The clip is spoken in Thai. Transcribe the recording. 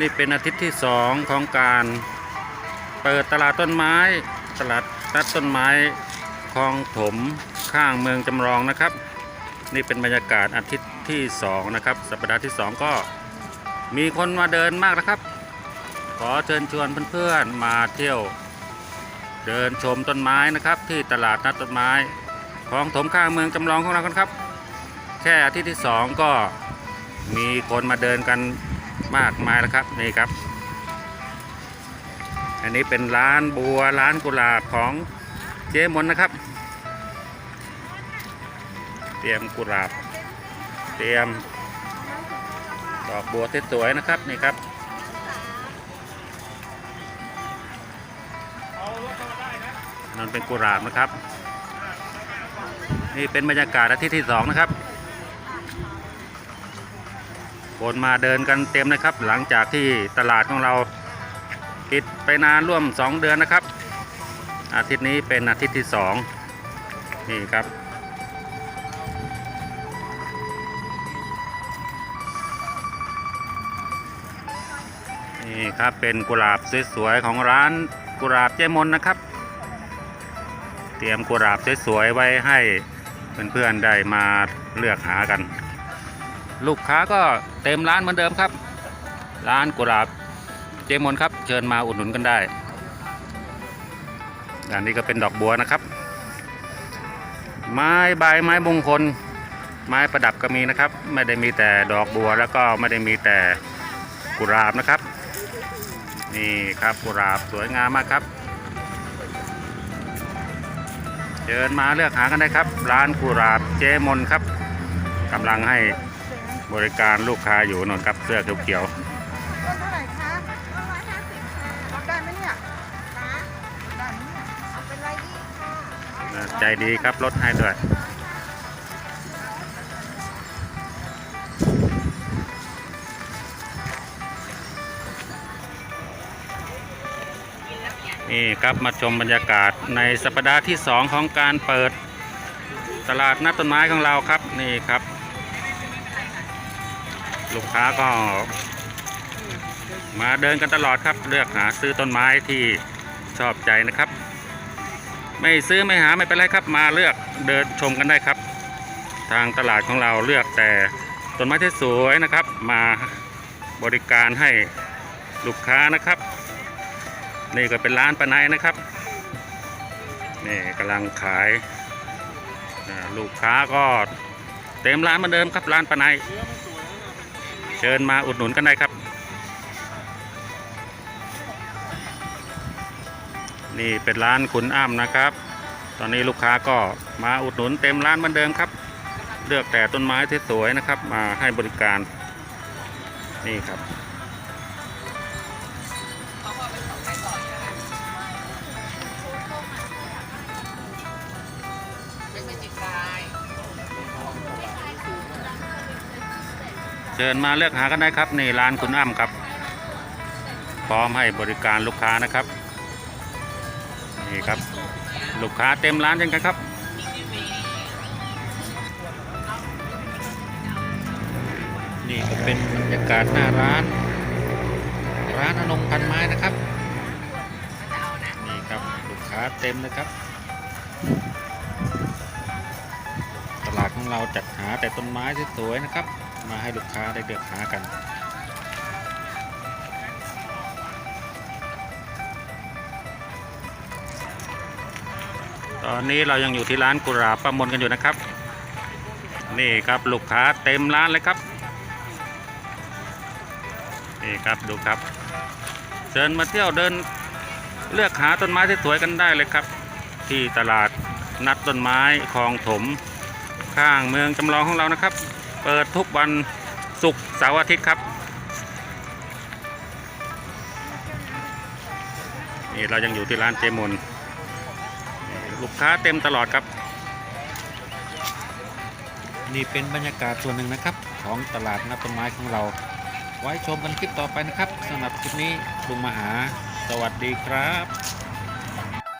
นี่เป็นอาทิตย์ที่สองของการเปิดตลาดต้นไม้ ตลาดนัดต้นไม้คลองถมข้างเมืองจำลองนะครับ นี่เป็นบรรยากาศอาทิตย์ที่สองนะครับสัปดาห์ที่สองก็มีคนมาเดินมากนะครับ ขอเชิญชวนเพื่อนๆมาเที่ยว เดินชมต้นไม้นะครับ ที่ตลาดนัดต้นไม้คลองถมข้างเมืองจำลองของเรากันครับ แค่อาทิตย์ที่สองก็มีคนมาเดินกัน มากมายแล้วครับนี่ครับ อันนี้เป็นร้านบัวร้านกุหลาบของเจ๊มนนะครับ เตรียมกุหลาบ เตรียมดอกบัวสวยๆนะครับนี่ครับนั่นเป็นกุหลาบนะครับ นี่เป็นบรรยากาศอาทิตย์ที่สองนะครับ คนมาเดินกันเต็มนะครับ หลังจากที่ตลาดของเราปิดไปนานร่วม 2 เดือนนะครับ อาทิตย์นี้เป็นอาทิตย์ที่สองนี่ครับ นี่ครับเป็นกุหลาบสวยๆของร้านกุหลาบเจมนนะครับ เตรียมกุหลาบสวยๆไว้ให้เพื่อนๆได้มาเลือกหากัน ลูกค้าก็เต็มร้านเหมือนเดิมครับ ร้านกุหลาบเจมอนครับ เชิญมาอุดหนุนกันได้อันนี้ก็เป็นดอกบัวนะครับ ไม้ใบไม้มงคล ไม้ประดับก็มีนะครับ ไม่ได้มีแต่ดอกบัวแล้วก็ไม่ได้มีแต่กุหลาบนะครับ นี่ครับกุหลาบสวยงามมากครับเชิญมาเลือกหากันได้ครับ ร้านกุหลาบเจมอนครับกำลังให้ บริการลูกค้าอยู่นนครับเสื้อเขียวต้นเท่าไหร่คะต้นร้อยห้าสิบรับได้ไหมเนี่ยนะได้ไหมเนี่ยเอาเป็นไรยี่ค่ะๆใจดีครับลดให้ด้วยนี่ครับมาชมบรรยากาศในสัปดาห์ที่ 2 ของการเปิดตลาดนัดต้นไม้ของเราครับนี่ครับ ลูกค้าก็มาเดินกันตลอดครับ เลือกหาซื้อต้นไม้ที่ชอบใจนะครับ ไม่ซื้อไม่หาไม่เป็นไรครับ มาเลือกเดินชมกันได้ครับ ทางตลาดของเราเลือกแต่ต้นไม้ที่สวยนะครับ มาบริการให้ลูกค้านะครับ นี่ก็เป็นร้านปะไนนะครับนี่กำลังขายลูกค้าก็เต็มร้านเหมือนเดิมครับร้านปะไนเชิญมาอุดหนุนกันได้ครับ นี่เป็นร้านขุนอ้ำนะครับ ตอนนี้ลูกค้าก็มาอุดหนุนเต็มร้านเหมือนเดิมครับ เลือกแต่ต้นไม้ที่สวยนะครับ มาให้บริการนี่ครับ เชิญมาเลือกหากันได้ครับนี่ร้านคุณอ้ำครับ พร้อมให้บริการลูกค้านะครับนี่ครับ ลูกค้าเต็มร้านจังกันครับนี่ก็เป็นบรรยากาศหน้าร้าน ร้านอนงพันไม้นะครับ นี่ครับลูกค้าเต็มนะครับ ตลาดของเราจัดหาแต่ต้นไม้สวยๆนะครับ มาให้ลูกค้าได้เลือกหากันตอนนี้เรายังอยู่ที่ร้านกุหลาบประมนกันอยู่นะครับ นี่ครับลูกค้าเต็มร้านเลยครับ นี่ครับดูครับเชิญมาเที่ยวเดินเลือกหาต้นไม้ที่สวยกันได้เลยครับ ที่ตลาดนัดต้นไม้คลองถม ข้างเมืองจำลองของเรานะครับ เปิดทุกวันศุกร์เสาร์อาทิตย์ครับ นี่เรายังอยู่ที่ร้านเจมนลูกค้าเต็มตลอดครับ นี่เป็นบรรยากาศส่วนหนึ่งนะครับ ของตลาดนัดต้นไม้ของเรา ไว้ชมกันคลิปต่อไปนะครับสำหรับคลิปนี้ลุงมหา สวัสดีครับ